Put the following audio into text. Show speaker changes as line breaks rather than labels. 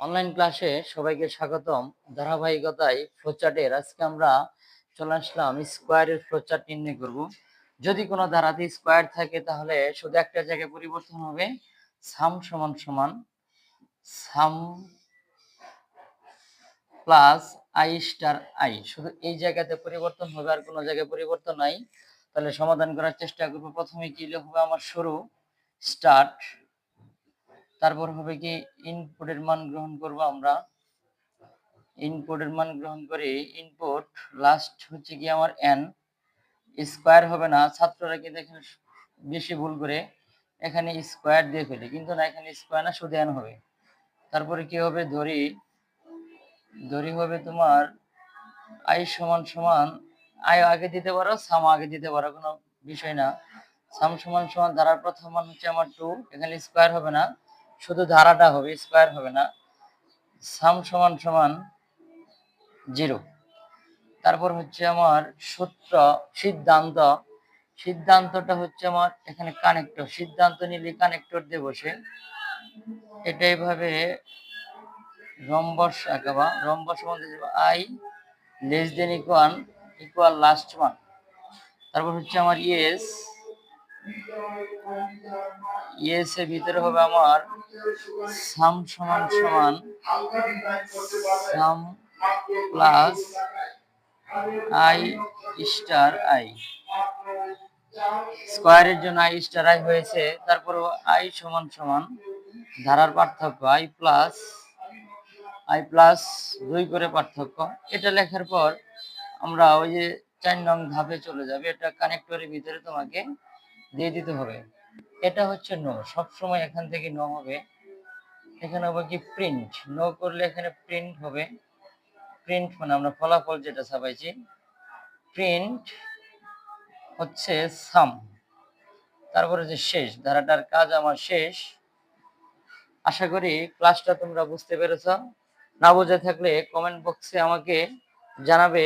Online ক্লাসে সবাইকে স্বাগতম। ধারাবাহিকতায় ফ্লোচার্টের আজকে আমরা চলে আসলাম স্কোয়ারের ফ্লোচার্ট নির্ণয় করব। যদি কোনো ধারাতে স্কোয়ার থাকে তাহলে শুধু একটা জায়গায় পরিবর্তন হবে। সাম সমান সমান। Sum plus I star I শুধু এই জায়গাতে পরিবর্তন হবে আর কোনো জায়গায় পরিবর্তন নাই। তাহলে সমাধান করার চেষ্টা করব। প্রথমে কি হবে আমার শুরু। স্টার্ট তারপর হবে কি ইনপুটের মান গ্রহণ করব আমরা। ইনপুটের মান গ্রহণ করে ইনপুট লাস্ট হচ্ছে কি আমার এন স্কোয়ার হবে না, ছাত্ররা কিন্তু এখানে বেশি ভুল করে এখানে স্কোয়ার দিয়ে ফেলে, কিন্তু না, এখানে স্কোয়ার না, শুধু এন হবে। তারপরে কি হবে, ধরি ধরি হবে তোমার আই সমান সমান আই আগে দিতে পারো সাম আগে দিতে পারো, কোনো বিষয় না। সাম সমান সমান, ধারার প্রথম মান হচ্ছে আমার টু এখানে স্কোয়ার হবে না। শুধু ধারাটা হবে, স্কোয়ার হবে না, সাম সমান সমান জিরো। তারপর হচ্ছে আমার সূত্র, সিদ্ধান্ত। সিদ্ধান্তটা হচ্ছে আমার এখানে কানেক্টর সিদ্ধান্ত নিলে কানেক্টর দিয়ে বসে। এটা এইভাবে রম্বস আঁকাবা। রম্বস মধ্যে I less than equal equal last one তারপর হচ্ছে আমার ইয়েস ইয়েস এর ভিতরে হবে আমার সাম সমান সমান sum plus I star I. স্কোয়ারের জন্য আই স্টার আই হয়েছে, তারপর আই সমান সমান ধারার পার্থক্য, আই প্লাস আই প্লাস দুই করে পার্থক্য। এটা লেখার পর আমরা ওই যে চার নং ধাপে চলে যাবে, এটা কানেক্টরের ভিতরে তোমাকে দিয়ে দিতে হবে। এটা হচ্ছে নো সবসময় এখান থেকে নো হবে। এখানে হবে কি প্রিন্ট নো করলে এখানে প্রিন্ট হবে। প্রিন্ট মানে আমরা ফলাফল যেটা ছাপাইছি প্রিন্ট হচ্ছে সাম তারপরে যে শেষ। ধারাটার কাজ আমার শেষ। আশা করি ক্লাসটা তোমরা বুঝতে পেরেছ। না বুঝে থাকলে কমেন্ট বক্সে আমাকে জানাবে